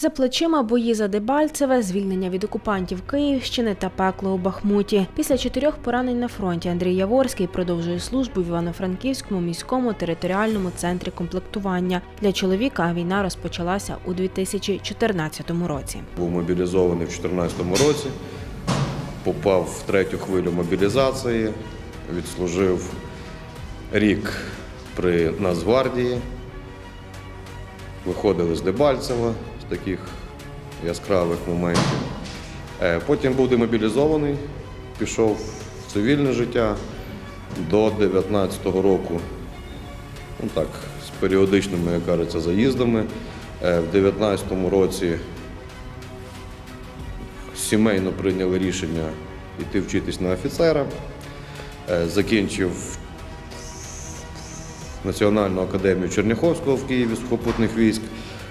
За плечима бої за Дебальцеве, звільнення від окупантів Київщини та пекло у Бахмуті. Після чотирьох поранень на фронті Андрій Яворський продовжує службу в Івано-Франківському міському територіальному центрі комплектування. Для чоловіка війна розпочалася у 2014 році. Був мобілізований в 2014 році, попав в третю хвилю мобілізації, відслужив рік при Нацгвардії, виходили з Дебальцева таких яскравих моментів. Е, Потім був демобілізований, пішов в цивільне життя до 19-го року ну так, з періодичними, як кажеться, заїздами. Е, В 19-му році сімейно прийняли рішення йти вчитись на офіцера. Е, Закінчив Національну академію Черняховського в Києві сухопутних військ,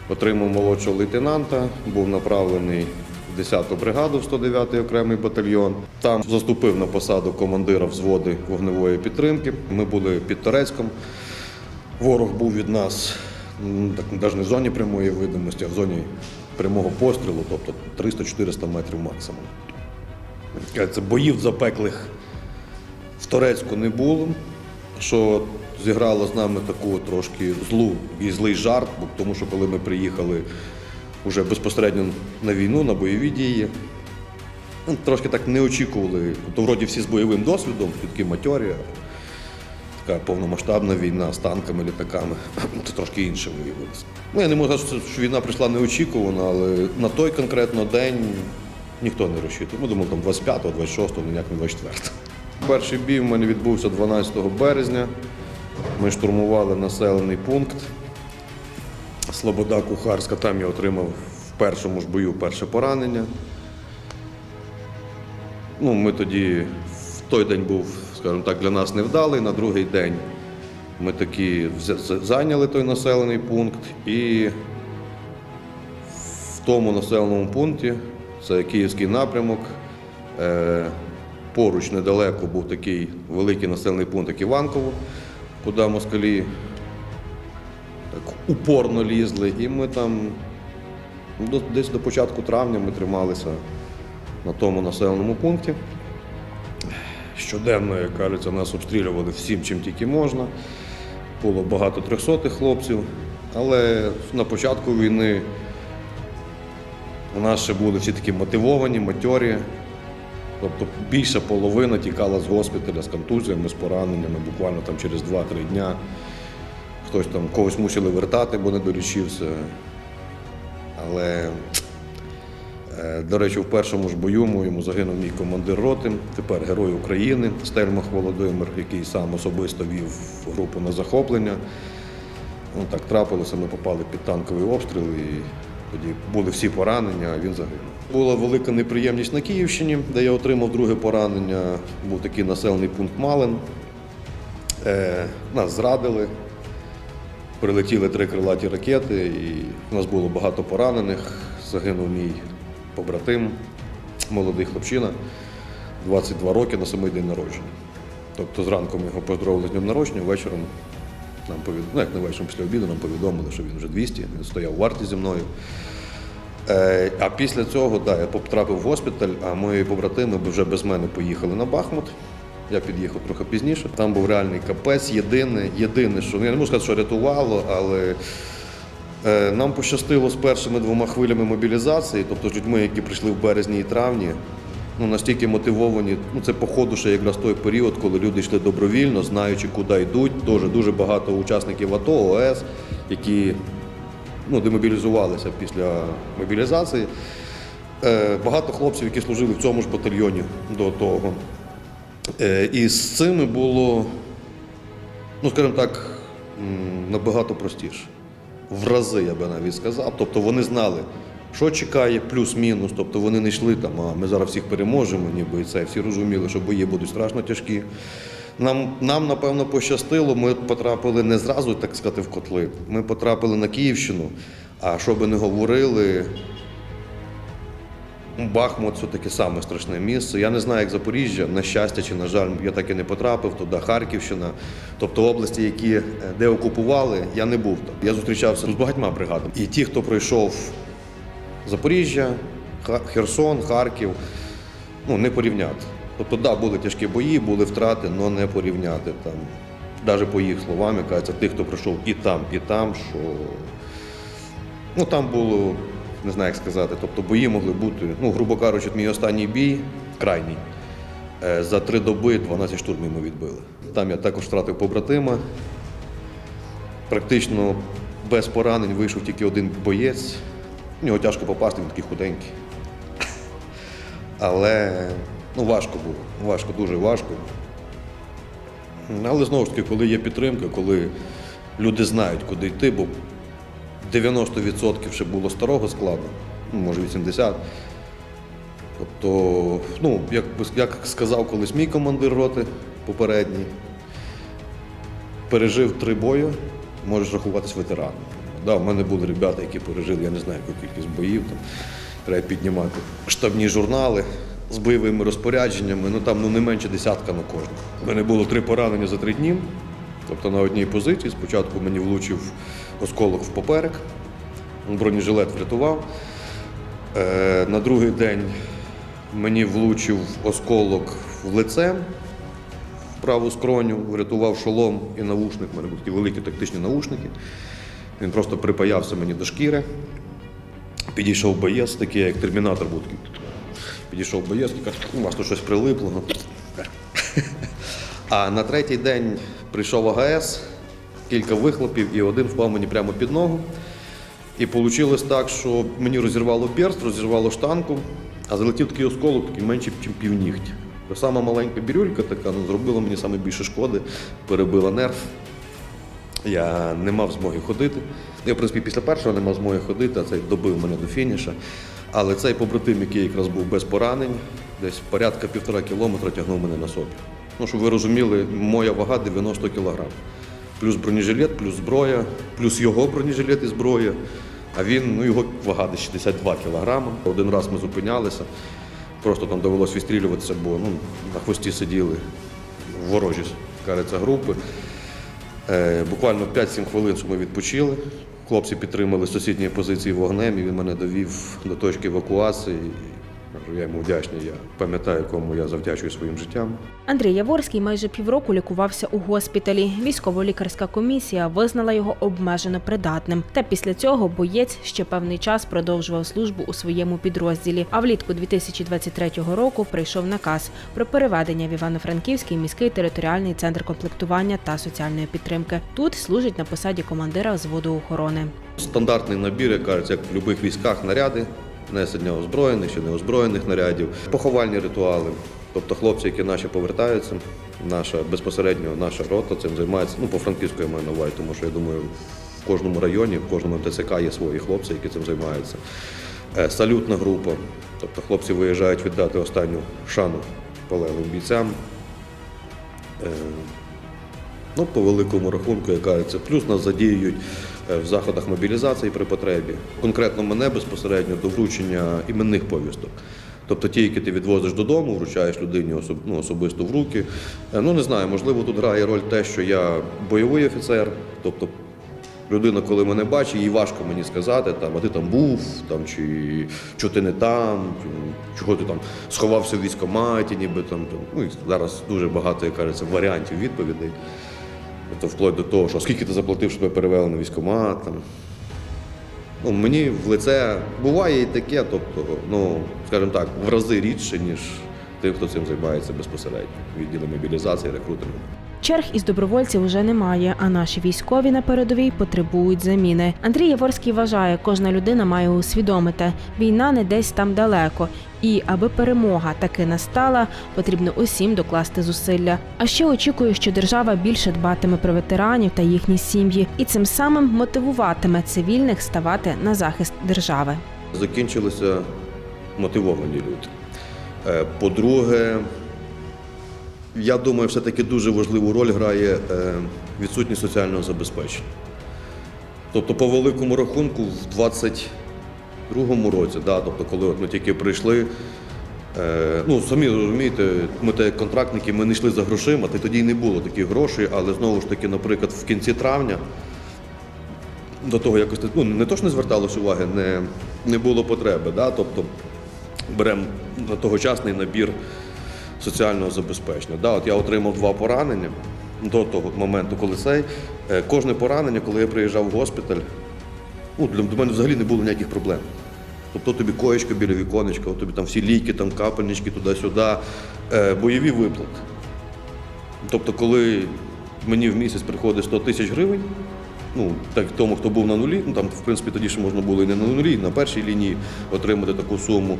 отримав молодшого лейтенанта, був направлений в 10-ту бригаду в 109-й окремий батальйон. Там заступив на посаду командира взводи вогневої підтримки. Ми були під Торецьком. Ворог був від нас так, навіть не в зоні прямої видимості, а в зоні прямого пострілу, тобто 300-400 метрів максимум. Це боїв запеклих в Торецьку не було, що зіграло з нами таку трошки злу і злий жарт, тому що коли ми приїхали вже безпосередньо на війну, на бойові дії, ну, трошки так не очікували. Тобто, вроді всі з бойовим досвідом, такі матьорі, така повномасштабна війна з танками, літаками. Це трошки інше виявилося. Ну, я не можу сказати, що війна прийшла неочікувано, але на той конкретно день ніхто не розчитував. Ми думали, там 25-го, 26-го, ніяк не 24-го. Перший бій в мене відбувся 12 березня. Ми штурмували населений пункт. Слобода Кухарська, там я отримав в першому ж бою перше поранення. Ну, ми тоді в той день був, скажімо так, для нас невдалий. На другий день ми таки зайняли той населений пункт і в тому населеному пункті, це Київський напрямок. Поруч недалеко був такий великий населений пункт, як Іванково, куди москалі так упорно лізли. І ми там десь до початку травня ми трималися на тому населеному пункті. Щоденно, як кажеться, нас обстрілювали всім, чим тільки можна. Було багато трьохсотих хлопців, але на початку війни у нас ще були всі такі мотивовані, матьорі. Тобто більша половина тікала з госпіталя з контузіями, з пораненнями, буквально там через 2-3 дня. Хтось там когось мусили вертати, бо не дорішився. Але, е, до речі, в першому ж бою моєму загинув мій командир роти, тепер Герой України Стельмах Володимир, який сам особисто вів групу на захоплення. Ну, так трапилося, ми попали під танковий обстріл і тоді були всі поранення, а він загинув. Була велика неприємність на Київщині, де я отримав друге поранення. Був такий населений пункт Малин. Е, нас зрадили, прилетіли три крилаті ракети, і в нас було багато поранених. Загинув мій побратим, молодий хлопчина, 22 роки на самий день народження. Тобто зранку ми його поздоровили з днем народження, вечором нам повідомили, ну як не вечором після обіду нам повідомили, що він вже 200, він стояв у варті зі мною. Е, а після цього да, я потрапив в госпіталь, а мої побратими вже без мене поїхали на Бахмут. Я під'їхав трохи пізніше. Там був реальний капець. Єдине, єдине, що я не можу сказати, що рятувало, але е, нам пощастило з першими двома хвилями мобілізації, тобто з людьми, які прийшли в березні і травні. Ну, настільки мотивовані, ну це походу ще якраз той період, коли люди йшли добровільно, знаючи, куди йдуть. Дуже дуже багато учасників АТО, ОС, які ну, демобілізувалися після мобілізації. Е, багато хлопців, які служили в цьому ж батальйоні до того. Е, і з цими було, ну, скажімо так, набагато простіше. В рази, я би навіть сказав. Тобто вони знали, що чекає, плюс-мінус. Тобто вони не йшли там, а ми зараз всіх переможемо, ніби і це. Всі розуміли, що бої будуть страшно тяжкі. Нам, нам, напевно, пощастило, ми потрапили не зразу, так сказати, в котли. Ми потрапили на Київщину, а що би не говорили, Бахмут це таке саме страшне місце. Я не знаю, як Запоріжжя, на щастя чи на жаль, я так і не потрапив туди, Харківщина. Тобто області, які е, де окупували, я не був там. Я зустрічався з багатьма бригадами. І ті, хто пройшов Запоріжжя, Херсон, Харків. Ну, не порівняти. Тобто, да, були тяжкі бої, були втрати, але не порівняти там. Навіть по їх словам, кажеться, тих, хто пройшов і там, і там, що ну там було, не знаю, як сказати, тобто бої могли бути, ну, грубо кажучи, мій останній бій, крайній, е, за три доби 12 штурмів ми відбили. Там я також втратив побратима. Практично без поранень вийшов тільки один боєць. В нього тяжко попасти, він такий худенький. Але ну, важко було. Важко, дуже важко. Але знову ж таки, коли є підтримка, коли люди знають, куди йти, бо 90% ще було старого складу, ну, може 80%. Тобто, ну, як, як сказав колись мій командир роти попередній, пережив три бої, можеш рахуватись ветераном. Да, в мене були ребята, які пережили, я не знаю, яку кількість боїв. Там, треба піднімати штабні журнали з бойовими розпорядженнями, ну там ну, не менше десятка на кожного. У мене було три поранення за три дні. Тобто на одній позиції. Спочатку мені влучив осколок в поперек, бронежилет врятував. Е, на другий день мені влучив осколок в лице, в праву скроню, врятував шолом і навушник. У мене були такі великі тактичні навушники. Він просто припаявся мені до шкіри. Підійшов боєць, такий, як термінатор був. Підійшов боєць і каже, у вас тут щось прилипло. Ну, А на третій день прийшов АГС, кілька вихлопів, і один впав мені прямо під ногу. І вийшло так, що мені розірвало перст, розірвало штанку, а залетів такий осколок, такий менший, ніж півнігтя. Сама маленька бірюлька така ну, зробила мені саме більше шкоди, перебила нерв. Я не мав змоги ходити. Я, в принципі, після першого не мав змоги ходити, а цей добив мене до фініша. Але цей побратим, який якраз був без поранень, десь порядка півтора кілометра тягнув мене на собі. Ну, щоб ви розуміли, моя вага 90 кілограм. Плюс бронежилет, плюс зброя, плюс його бронежилет і зброя. А він, ну його вага десь 62 кілограми. Один раз ми зупинялися, просто там довелося відстрілюватися, бо ну, на хвості сиділи ворожі, кажеться, групи. Е, Буквально 5-7 хвилин, ми відпочили. Хлопці підтримали сусідні позиції вогнем, і він мене довів до точки евакуації. Кажу, Я йому вдячний, я пам'ятаю, кому я завдячую своїм життям. Андрій Яворський майже півроку лікувався у госпіталі. Військово-лікарська комісія визнала його обмежено придатним. Та після цього боєць ще певний час продовжував службу у своєму підрозділі. А влітку 2023 року прийшов наказ про переведення в Івано-Франківський міський територіальний центр комплектування та соціальної підтримки. Тут служить на посаді командира взводу охорони. Стандартний набір, як кажуть, як в будь-яких військах, наряди, несення озброєних чи неозброєних нарядів, поховальні ритуали. Тобто хлопці, які наші повертаються, наша безпосередньо наша рота цим займається. Ну, по франківську я маю на увазі, тому що я думаю, в кожному районі, в кожному ТЦК є свої хлопці, які цим займаються. Е, Салютна група. Тобто хлопці виїжджають віддати останню шану полеглим бійцям. Е, Ну, по великому рахунку, яка це плюс нас задіюють в заходах мобілізації при потребі. Конкретно мене безпосередньо до вручення іменних повісток. Тобто ті, які ти відвозиш додому, вручаєш людині особ, ну, особисто в руки. Е, Ну не знаю, можливо, тут грає роль те, що я бойовий офіцер, тобто людина, коли мене бачить, їй важко мені сказати, там, а ти там був, там, чи що ти не там, чого ти там сховався в військкоматі, ніби там. там. Ну, і зараз дуже багато, як кажеться, варіантів відповідей. Тобто вплоть до того, що скільки ти заплатив, щоб тебе перевели на військкомат. Там. Ну, мені в лице буває і таке, тобто, ну, скажімо так, в рази рідше, ніж тим, хто цим займається безпосередньо. Відділи мобілізації, рекрутингу. Черг із добровольців уже немає, а наші військові на передовій потребують заміни. Андрій Яворський вважає, кожна людина має усвідомити, війна не десь там далеко. І аби перемога таки настала, потрібно усім докласти зусилля. А ще очікує, що держава більше дбатиме про ветеранів та їхні сім'ї, і цим самим мотивуватиме цивільних ставати на захист держави. Закінчилися мотивовані люди. Е, По-друге, я думаю, все-таки дуже важливу роль грає е, відсутність соціального забезпечення. Тобто, по великому рахунку, в 22-му році, да, тобто, коли от ми тільки прийшли, е, ну, самі розумієте, ми те контрактники, ми не йшли за грошима, та тоді й не було таких грошей, але знову ж таки, наприклад, в кінці травня до того якось ну, не то, що не зверталось уваги, не не було потреби. Да? Тобто беремо на тогочасний набір соціального забезпечення. Да, от я отримав два поранення до того моменту, коли цей. Е, Кожне поранення, коли я приїжджав в госпіталь, ну, для, до мене взагалі не було ніяких проблем. Тобто тобі коєчка біля віконечка, тобі там всі ліки, там капельнички туди-сюди, е, бойові виплати. Тобто, коли мені в місяць приходить 100 тисяч гривень, ну, так тому, хто був на нулі, ну там, в принципі, тоді ще можна було і не на нулі, і на першій лінії отримати таку суму.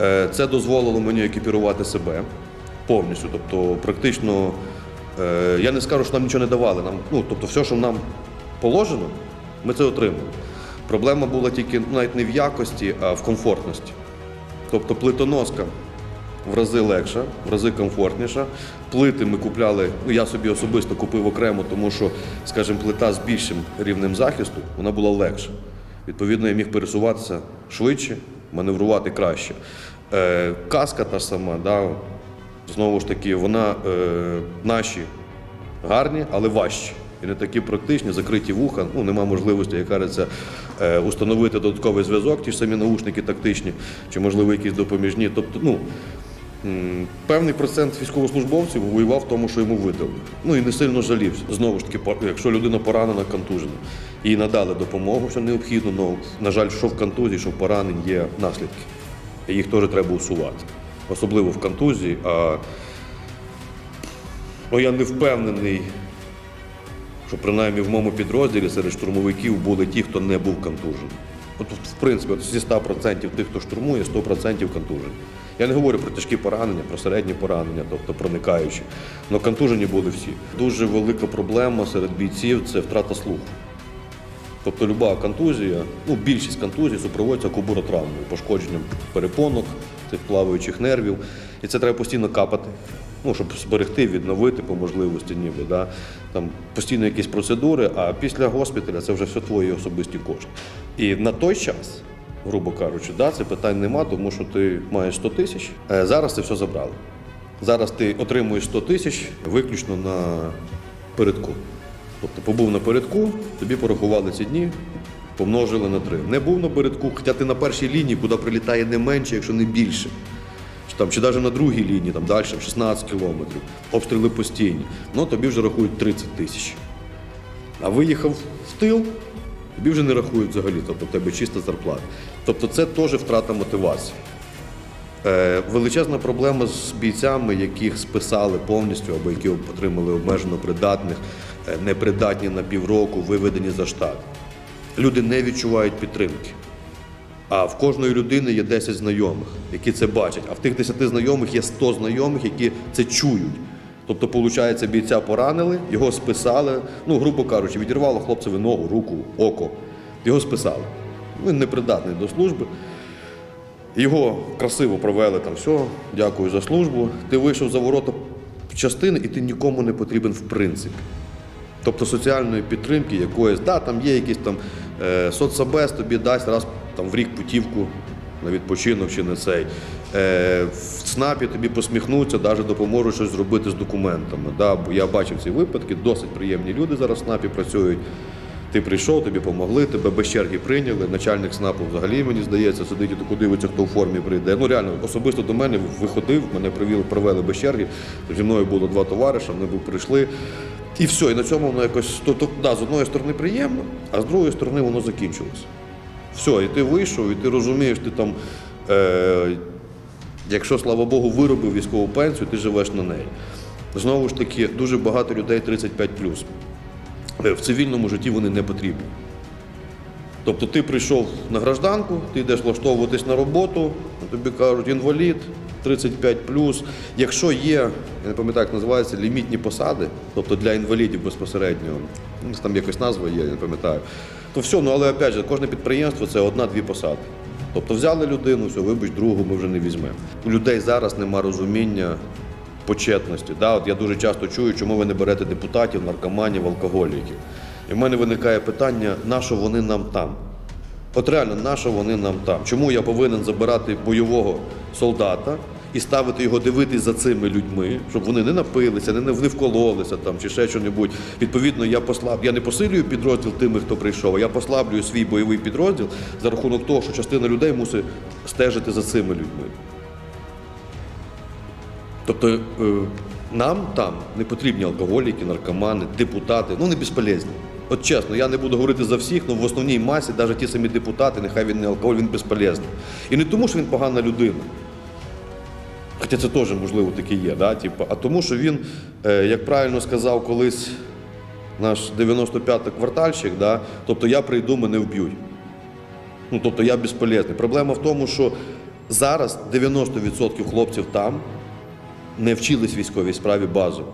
Е, Це дозволило мені екіпірувати себе повністю. Тобто, практично, е, я не скажу, що нам нічого не давали. Нам, ну, тобто, все, що нам положено, ми це отримали. Проблема була тільки ну, навіть не в якості, а в комфортності. Тобто плитоноска в рази легша, в рази комфортніша. Плити ми купляли, ну я собі особисто купив окремо, тому що, скажімо, плита з більшим рівнем захисту, вона була легша. Відповідно, я міг пересуватися швидше, маневрувати краще. Е, каска та сама, да, знову ж таки, вона е, наші гарні, але важчі. І не такі практичні, закриті вуха, ну нема можливості, як кажеться, е, установити додатковий зв'язок, ті ж самі наушники тактичні, чи можливо якісь допоміжні. Тобто, ну певний процент військовослужбовців воював в тому, що йому видали. Ну і не сильно жалівся. Знову ж таки, якщо людина поранена, контужена, їй надали допомогу, що необхідно, але, на жаль, що в контузії, що в поранень є наслідки. І їх теж треба усувати. Особливо в контузії. А ну, я не впевнений, що принаймні в моєму підрозділі серед штурмовиків були ті, хто не був контужений. От, в принципі, от зі 100% тих, хто штурмує, 100% контужені. Я не говорю про тяжкі поранення, про середні поранення, тобто проникаючі. Але контужені були всі. Дуже велика проблема серед бійців це втрата слуху. Тобто люба контузія, ну більшість контузій супроводиться кубуротравмою, пошкодженням перепонок, цих плаваючих нервів. І це треба постійно капати, ну, щоб зберегти, відновити по можливості, ніби. Да? Там постійно якісь процедури, а після госпіталя це вже все твої особисті кошти. І на той час, грубо кажучи, да, це питань нема, тому що ти маєш 100 тисяч. Е, Зараз це все забрали. Зараз ти отримуєш 100 тисяч виключно на передку. Тобто побув на передку, тобі порахували ці дні, помножили на три. Не був на передку, хоча ти на першій лінії, куди прилітає не менше, якщо не більше. Чи, там, чи навіть на другій лінії, там далі, в 16 кілометрів, обстріли постійні. Ну тобі вже рахують 30 тисяч. А виїхав в тил, тобі вже не рахують взагалі, тобто в тебе чиста зарплата. Тобто це теж втрата мотивації. Е, Величезна проблема з бійцями, яких списали повністю або які отримали обмежено придатних, е, непридатні на півроку, виведені за штат. Люди не відчувають підтримки. А в кожної людини є 10 знайомих, які це бачать. А в тих 10 знайомих є 100 знайомих, які це чують. Тобто, виходить, бійця поранили, його списали, ну, грубо кажучи, відірвало хлопцеві ногу, руку, око. Його списали. Він непридатний до служби. Його красиво провели там все, дякую за службу. Ти вийшов за ворота частини, і ти нікому не потрібен в принципі. Тобто соціальної підтримки якоїсь, да, там є якийсь там е, соцсабез тобі дасть раз там, в рік путівку на відпочинок чи на цей. Е, в ЦНАПі тобі посміхнуться, навіть допоможуть щось зробити з документами. Да? Бо я бачив ці випадки, досить приємні люди зараз в ЦНАПі працюють. Ти прийшов, тобі допомогли, тебе без черги прийняли. Начальник СНАПу взагалі, мені здається, сидить і таку дивиться, хто в формі прийде. Ну реально, особисто до мене виходив, мене привели, без черги. Зі мною було два товариша, вони прийшли. І все, і на цьому воно якось то, то, да, з одної сторони приємно, а з другої сторони воно закінчилось. Все, і ти вийшов, і ти розумієш, ти там, е, якщо, слава Богу, виробив військову пенсію, ти живеш на неї. Знову ж таки, дуже багато людей 35 Е, В цивільному житті вони не потрібні. Тобто ти прийшов на гражданку, ти йдеш влаштовуватись на роботу, тобі кажуть інвалід 35 Якщо є, я не пам'ятаю, як називається, лімітні посади, тобто для інвалідів безпосередньо, ну, там якась назва є, я не пам'ятаю, то все, ну але опять же, кожне підприємство це одна-дві посади. Тобто взяли людину, все, вибач, другу ми вже не візьмемо. У людей зараз нема розуміння почетності. Да? От я дуже часто чую, чому ви не берете депутатів, наркоманів, алкоголіків. І в мене виникає питання, на що вони нам там? От реально, на що вони нам там? Чому я повинен забирати бойового солдата і ставити його дивитись за цими людьми, щоб вони не напилися, не, не вкололися там чи ще що-небудь. Відповідно, я послаб, я не посилюю підрозділ тими, хто прийшов, а я послаблюю свій бойовий підрозділ за рахунок того, що частина людей мусить стежити за цими людьми. Тобто е, нам там не потрібні алкоголіки, наркомани, депутати, ну не безполезні. От чесно, я не буду говорити за всіх, але в основній масі, навіть ті самі депутати, нехай він не алкоголь, він безполезний. І не тому, що він погана людина. Хоча це теж можливо таке є, да? типу, а тому, що він, е, як правильно сказав колись наш 95-й квартальщик, да? тобто я прийду, мене вб'ють. Ну, тобто я безполезний. Проблема в тому, що зараз 90% хлопців там не вчились військовій справі базово.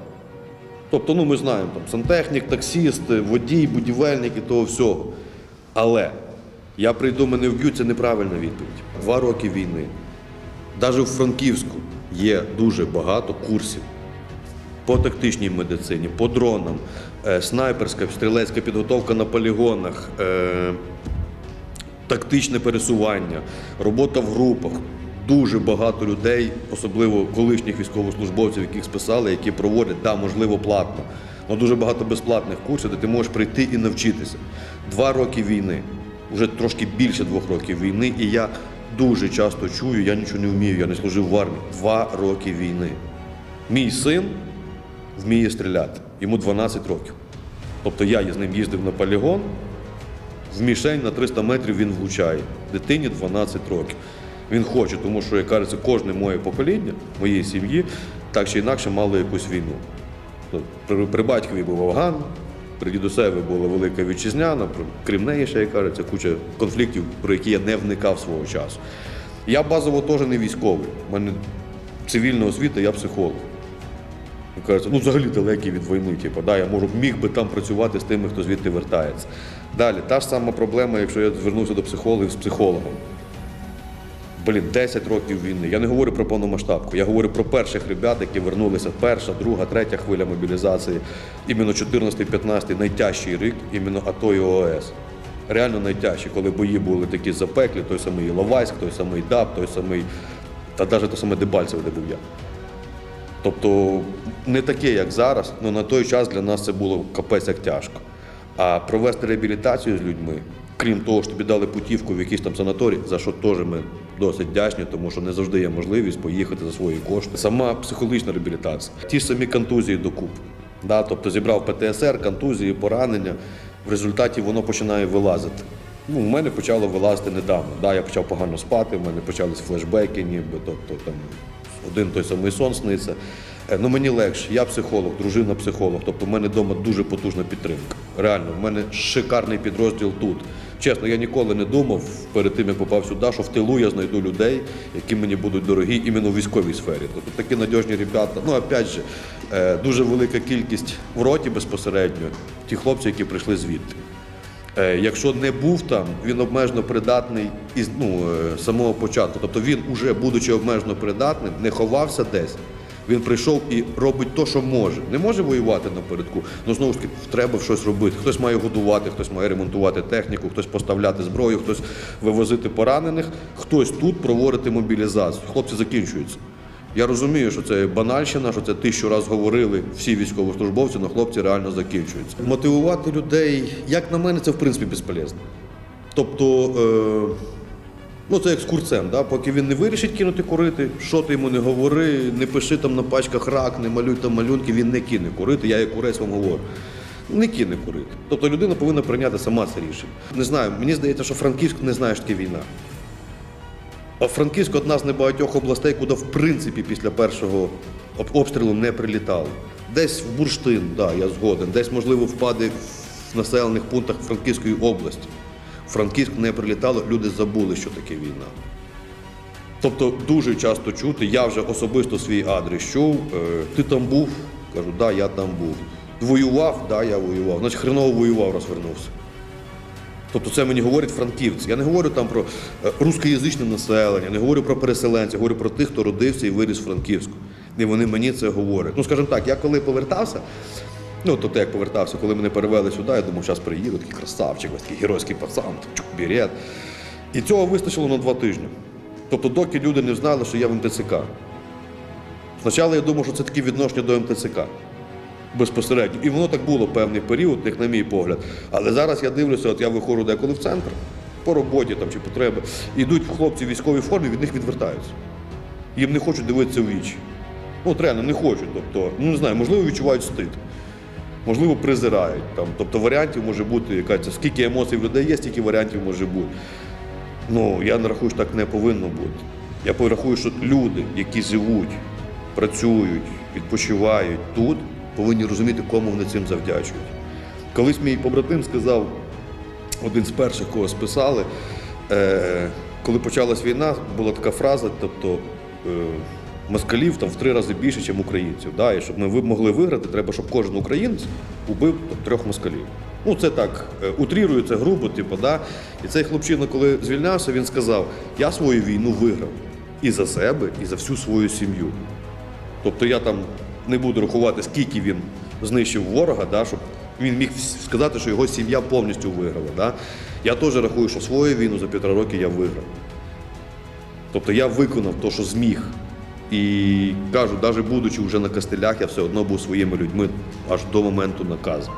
Тобто, ну ми знаємо, там сантехнік, таксіст, водій, будівельник і того всього. Але я прийду, мене вб'ють, це неправильна відповідь. Два роки війни. Навіть у Франківську є дуже багато курсів по тактичній медицині, по дронам, е, снайперська, стрілецька підготовка на полігонах, е, тактичне пересування, робота в групах. Дуже багато людей, особливо колишніх військовослужбовців, яких списали, які проводять, да, можливо, платно. але дуже багато безплатних курсів, де ти можеш прийти і навчитися. Два роки війни, вже трошки більше двох років війни, і я дуже часто чую, я нічого не вмію, я не служив в армії. Два роки війни. Мій син вміє стріляти, йому 12 років. Тобто я з ним їздив на полігон, в мішень на 300 метрів він влучає. Дитині 12 років. Він хоче, тому що, як кажеться, кожне моє покоління, моєї сім'ї, так чи інакше мало якусь війну. При батькові був Афган, при дідусеві була велика вітчизняна, крім неї, ще як кажеться, куча конфліктів, про які я не вникав свого часу. Я базово теж не військовий. У мене цивільна освіта, я психолог. Кажуть, ну взагалі далекий від війни. Типу, да, я можу міг би там працювати з тими, хто звідти вертається. Далі, та ж сама проблема, якщо я звернувся до психологів з психологом. Блін, 10 років війни. Я не говорю про повномасштабку. Я говорю про перших ребят, які вернулися перша, друга, третя хвиля мобілізації. Іменно 14-15 найтяжчий рік, іменно АТО і ООС. Реально найтяжчі, коли бої були такі запеклі, той самий Іловайськ, той самий ДАБ, той самий, та навіть той самий Дебальцеве, де був я. Тобто не таке, як зараз, але на той час для нас це було капець як тяжко. А провести реабілітацію з людьми, крім того, що тобі дали путівку в якийсь там санаторій, за що теж ми досить вдячні, тому що не завжди є можливість поїхати за свої кошти. Сама психологічна реабілітація, ті ж самі контузії докупи. Да? Тобто зібрав ПТСР, контузії, поранення, в результаті воно починає вилазити. Ну, в мене почало вилазити недавно. Да? Я почав погано спати, в мене почались флешбеки, ніби, тобто там один той самий сон сниться. Е, Ну мені легше, я психолог, дружина психолог. Тобто в мене вдома дуже потужна підтримка. Реально, в мене шикарний підрозділ тут. Чесно, я ніколи не думав перед тим, як попав сюди, що в тилу я знайду людей, які мені будуть дорогі іменно в військовій сфері. Тобто такі надіжні ребята. Ну, опять же, е, дуже велика кількість в роті безпосередньо, ті хлопці, які прийшли звідти. Е, Якщо не був там, він обмежено придатний із ну, е, самого початку. Тобто він, уже будучи обмежено придатним, не ховався десь. Він прийшов і робить те, що може. Не може воювати напередку, але знову ж таки треба щось робити. Хтось має годувати, хтось має ремонтувати техніку, хтось поставляти зброю, хтось вивозити поранених, хтось тут проводити мобілізацію. Хлопці закінчуються. Я розумію, що це банальщина, що це тисячу раз говорили всі військовослужбовці, але хлопці реально закінчуються. Мотивувати людей, як на мене, це в принципі безполезно. Тобто, е, ну це як з курцем, да? поки він не вирішить кинути курити, що ти йому не говори, не пиши там на пачках рак, не малюй там малюнки, він не кине курити. Я як курець вам говорю. Не кине курити. Тобто людина повинна прийняти сама це рішення. Не знаю, мені здається, що Франківськ не знає, що таке війна. А Франківськ одна з небагатьох областей, куди в принципі після першого обстрілу не прилітали. Десь в бурштин, да, я згоден, десь, можливо, впаде в населених пунктах Франківської області. Франківськ не прилітало, люди забули, що таке війна. Тобто дуже часто чути, я вже особисто свій адрес чув, е, ти там був? Кажу, да, я там був. Воював, да, я воював. Значить, хреново воював, розвернувся. Тобто це мені говорять франківці. Я не говорю там про е, рускоязичне населення, не говорю про переселенців, говорю про тих, хто родився і виріс в Франківську. І вони мені це говорять. Ну, скажімо так, я коли повертався, ну тобто як повертався, коли мене перевели сюди, я думав, зараз приїду, такий красавчик, ось такий геройський пацан, чук. І цього вистачило на два тижні. Тобто, доки люди не знали, що я в МТЦК. Спочатку я думав, що це таке відношення до МТЦК безпосередньо. І воно так було певний період, як на мій погляд. Але зараз я дивлюся, от я виходжу деколи в центр по роботі там, чи потреби. Ідуть хлопці в військовій формі, від них відвертаються. Їм не хочуть дивитися в вічі. Ну, от реально, не хочуть. Тобто, ну не знаю, можливо, відчувають стид. Можливо, презирають. Там, тобто варіантів може бути, яка це, скільки емоцій в людей є, стільки варіантів може бути. Ну, я не рахую, що так не повинно бути. Я порахую, що люди, які живуть, працюють, відпочивають тут, повинні розуміти, кому вони цим завдячують. Колись мій побратим сказав, один з перших, кого списали, е, коли почалась війна, була така фраза, тобто е, москалів там в три рази більше, ніж українців. Да? І щоб ми могли виграти, треба, щоб кожен українець убив там, трьох москалів. Ну, це так, е, утрірую, це грубо, типу, да? І цей хлопчина, коли звільнявся, він сказав: я свою війну виграв і за себе, і за всю свою сім'ю. Тобто я там не буду рахувати, скільки він знищив ворога, да, щоб він міг сказати, що його сім'я повністю виграла. Да. Я теж рахую, що свою війну за півтора роки я виграв. Тобто я виконав те, що зміг. І кажу, навіть будучи вже на костелях, я все одно був своїми людьми аж до моменту наказу.